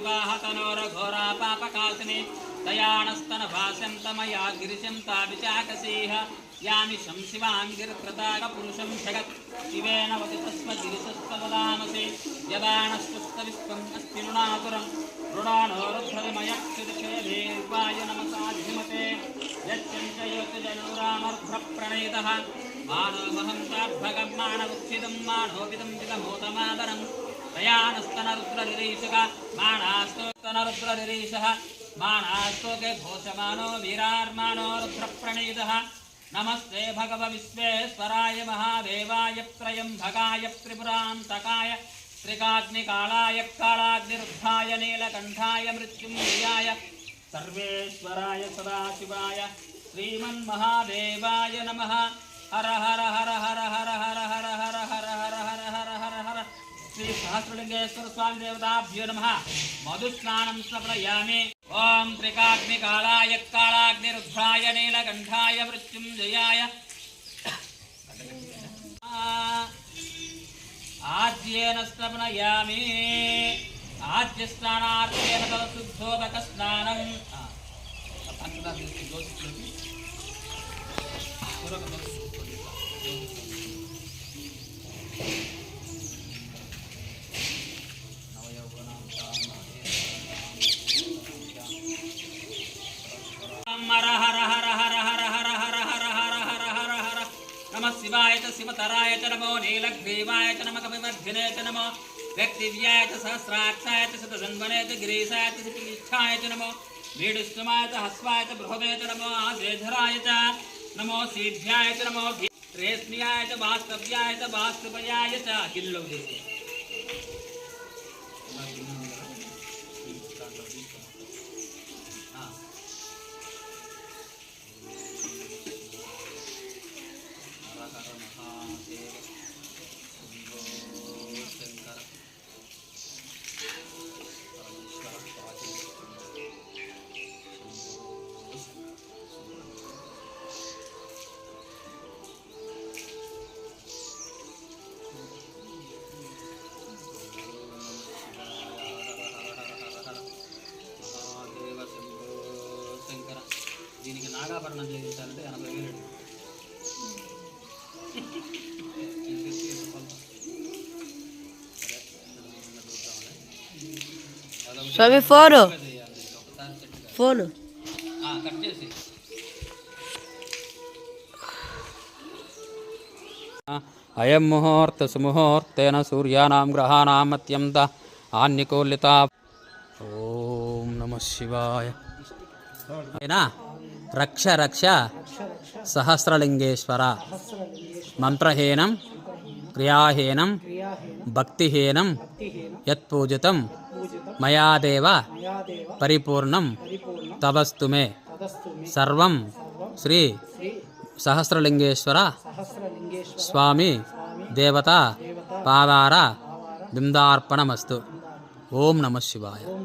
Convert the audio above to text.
శివాహతనో రఘోరా పాపకాసిని దయాణస్తన భాషంతమయా గిరిశం తాభిచాకసీహ యామి శం శివాంగిరకృతాగ పురుషం జగత్ శివేన వదితస్వ గిరిశస్వదామసి యదాణస్తుస్తవిస్వం అస్తి నృణాతురం ృడాణోరుధ్రమయక్షురుషేదేర్వాయ నమసాధ్యమతే యచ్చంచయోతిజనూరామర్భప్రణీతः. మానోమహం తాద్భగం మానవుక్షిదం మానోపిదం విదమోతమాదరం दयानस्तनरुद्रनिरीशः मानास्तोक्तनरुद्रनिरीशः मानास्तोके घोषमानो वीरार्माणो रुद्रप्रणीतः नमस्ते भगव विश्वेश्वराय महादेवाय त्रयम्भगाय त्रिपुरान्तकाय त्रिकाग्निकालाय कालाग्निरुद्धाय नीलकण्ठाय मृत्युञ्जयाय सर्वेश्वराय सदाशिवाय श्रीमन्महादेवाय नमः हर हर हर हर हर हर हर हर हर हर हर हर हर हर सहस्रलिंगेश्वर स्वामी देवताभ्यो नम। मधुस्नान स्मृयामे ओं त्रिकाग्निकालाय कालाग्निरुद्धाय नीलकण्ठाय मृत्युञ्जयाय आद्येन स्मृयामे आद्यस्नानार्थेन तदशुद्धोदकस्नानम् Thank you. नमः शिवाय शिवतराय च नमो नीलग्रीवाय च नम कविवर्धिने च नमो व्यक्तिव्याय च सहस्राक्षाय च शतसन्वने च गिरीशाय च शिपिच्छाय च नमो नीडुष्टमाय च हस्वाय च बृहदे च नमो आसेधराय च नमो सीध्याय च नमो रेश्म्याय च वास्तव्याय च वास्तुपयाय च किल्लौ నాగాభరణం చేయించాలంటే ఎనభై వేలు స్వామి ఫోన్. ఫోన్. కట్ చేసి. అయం ముహూర్త సుముహూర్తేన సూర్యానాం గ్రహాణం అత్యంత ఆన్యకూల్యత ఓం నమ శివాయ. అయినా? రక్ష రక్ష. సహస్రలింగేశ్వర. మంత్రహీనం క్రియాహీనం భక్తిహీనం యత్పూజితం. మయాదేవ పరిపూర్ణం. తవస్తు మే సర్వం శ్రీ సహస్రలింగేశ్వర. స్వామి దేవత పాదార. బిందార్పణమస్తు. ఓం నమ శివాయ.